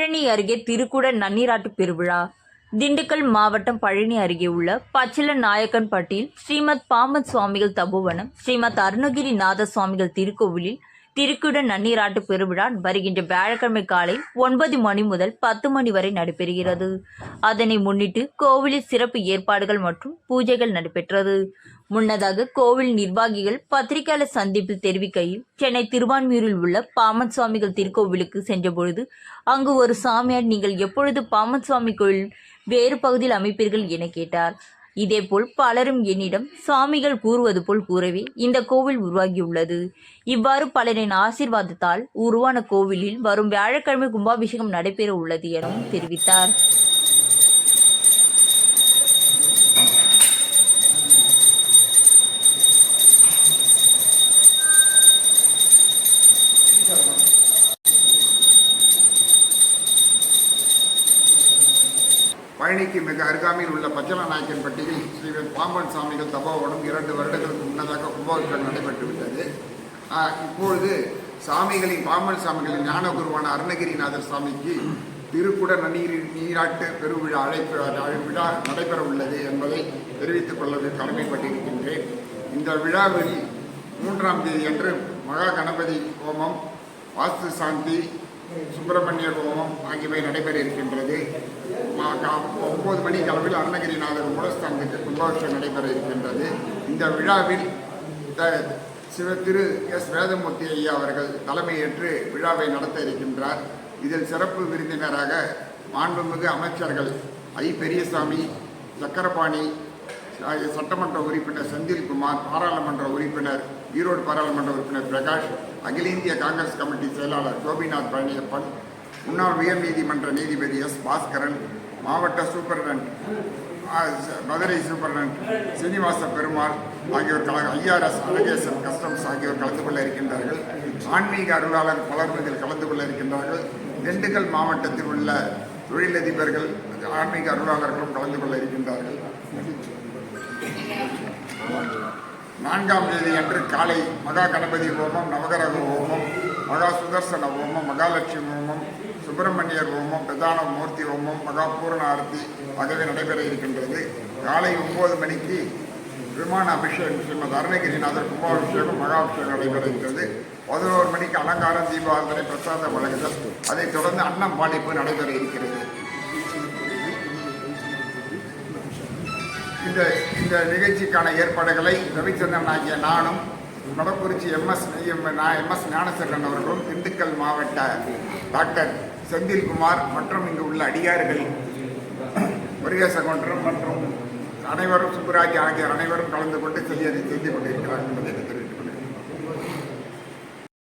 பழனி அருகே திருக்குட நன்னீராட்டு பெருவிழா. திண்டுக்கல் மாவட்டம் பழனி அருகே உள்ள பச்சில நாயக்கன்பட்டியில் ஸ்ரீமத் பாம்பன் சுவாமிகள் தபுவனம் ஸ்ரீமத் அருணகிரிநாத சுவாமிகள் திருக்கோவிலில் திருக்குட நன்னீராட்டு பெருவிழா வருகின்ற வியாழக்கிழமை காலை ஒன்பது மணி முதல் பத்து மணி வரை நடைபெறுகிறது. அதனை முன்னிட்டு கோவிலில் சிறப்பு ஏற்பாடுகள் மற்றும் பூஜைகள் நடைபெற்றது. முன்னதாக கோவில் நிர்வாகிகள் பத்திரிகையாளர் சந்திப்பில் தெரிவிக்கையில் சென்னை திருவான்மியூரில் உள்ள பாமன் சுவாமிகள் திருக்கோவிலுக்கு சென்றபொழுது அங்கு ஒரு சாமியார் நீங்கள் எப்பொழுது பாமன் சுவாமி கோயில் வேறு பகுதியில் அமைப்பீர்கள்? என கேட்டார். இதேபோல் பலரும் என்னிடம் சுவாமிகள் கூறுவது போல் கூறவே இந்த கோவில் உருவாகியுள்ளது. இவ்வாறு பலரின் ஆசீர்வாதத்தால் உருவான கோவிலில் வரும் வியாழக்கிழமை கும்பாபிஷேகம் நடைபெற உள்ளது எனவும் தெரிவித்தார். பழனிக்கு மிக அருகாமையில் உள்ள பச்சலநாயக்கன்பட்டியில் ஸ்ரீவன் பாம்பன் சாமிகள் தபோவனம் இரண்டு வருடங்களுக்கு முன்னதாக கும்பாபிஷேகம் நடைபெற்று விட்டது. இப்பொழுது சாமிகளின் பாம்பன் சாமிகளின் ஞான குருவான அருணகிரிநாதர் சாமிக்கு திருக்குட நன்னீர் நீராட்டு பெருவிழா அழைப்பு விழா நடைபெற உள்ளது என்பதை தெரிவித்துக் கொள்ள கடமைப்பட்டிருக்கின்றேன். இந்த விழாவில் மூன்றாம் தேதி அன்று மகா கணபதி ஹோமம் வாஸ்து சாந்தி சுப்பிரமணியர் ஹோமம் ஆகியவை நடைபெற இருக்கின்றது ஒன்பது மணி அளவில் அருணகிரிநாதர் மூலஸ்தானத்துக்கு கும்பாபிஷேகம் நடைபெற இருக்கின்றது இந்த விழாவில் த- சிவ திரு எஸ். வேதமூர்த்தி ஐயா அவர்கள் தலைமையேற்று விழாவை நடத்த இருக்கின்றார் இதில் சிறப்பு விருந்தினராக மாண்புமிகு அமைச்சர்கள் ஐ. பெரியசாமி சக்கரபாணி சட்டமன்ற உறுப்பினர் செந்தில்குமார் பாராளுமன்ற உறுப்பினர் ஈரோடு பாராளுமன்ற உறுப்பினர் பிரகாஷ் அகில இந்திய காங்கிரஸ் கமிட்டி செயலாளர் கோபிநாத் பழனியப்பன் முன்னாள் உயர்நீதிமன்ற நீதிபதி எஸ் பாஸ்கரன் மாவட்ட சூப்பரண்ட் மதுரை சூப்பரண்ட் சீனிவாச பெருமாள் ஆகியோர் கல ஐஆர்எஸ் அழகேசன் கஸ்டம்ஸ் ஆகியோர் கலந்து கொள்ள இருக்கின்றார்கள். ஆன்மீக அருளாளர் பலரும் இதில் கலந்து கொள்ள இருக்கின்றார்கள். திண்டுக்கல் மாவட்டத்தில் உள்ள தொழிலதிபர்கள் ஆன்மீக அருளாளர்களும் கலந்து கொள்ள இருக்கின்றார்கள். நான்காம் தேதி அன்று காலை மகா கணபதி ஹோமம் நவகரக ஹோமம் மகா சுதர்சன ஹோமம் மகாலட்சுமி ஹோமம் சுப்பிரமணியர் ஹோமம் பிரதான மூர்த்தி ஹோமம் மகா பூரண ஆரத்தி ஆகியவை நடைபெற இருக்கின்றது. காலை ஒன்பது மணிக்கு விமான அபிஷேகம் ஸ்ரீமத் அருணகிரிநாதர் கும்பாபிஷேகம் மகாபிஷேகம் நடைபெற இருக்கிறது பதினோரு மணிக்கு அலங்காரம் தீபாவளி பிரசாதம் வழங்குதல். அதைத் தொடர்ந்து அன்னம் பாலிப்பு நடைபெற இருக்கிறது இந்த இந்த நிகழ்ச்சிக்கான ஏற்பாடுகளை ரவிச்சந்திரன் ஆகிய நானும் மடக்குறிச்சி எம்எஸ் எம்எஸ் ஞானசேகரன் அவர்களும் திண்டுக்கல் மாவட்ட டாக்டர் செந்தில்குமார் மற்றும் இங்கு உள்ள அடியார்கள் முருகேசகுன்றம் மற்றும் அனைவரும் சுப்புராஜ் ஆகியோர் அனைவரும் கலந்து கொண்டு செய்ய செய்து கொண்டிருக்கிறார் என்பதை தெரிவித்துக் கொள்கிறேன்.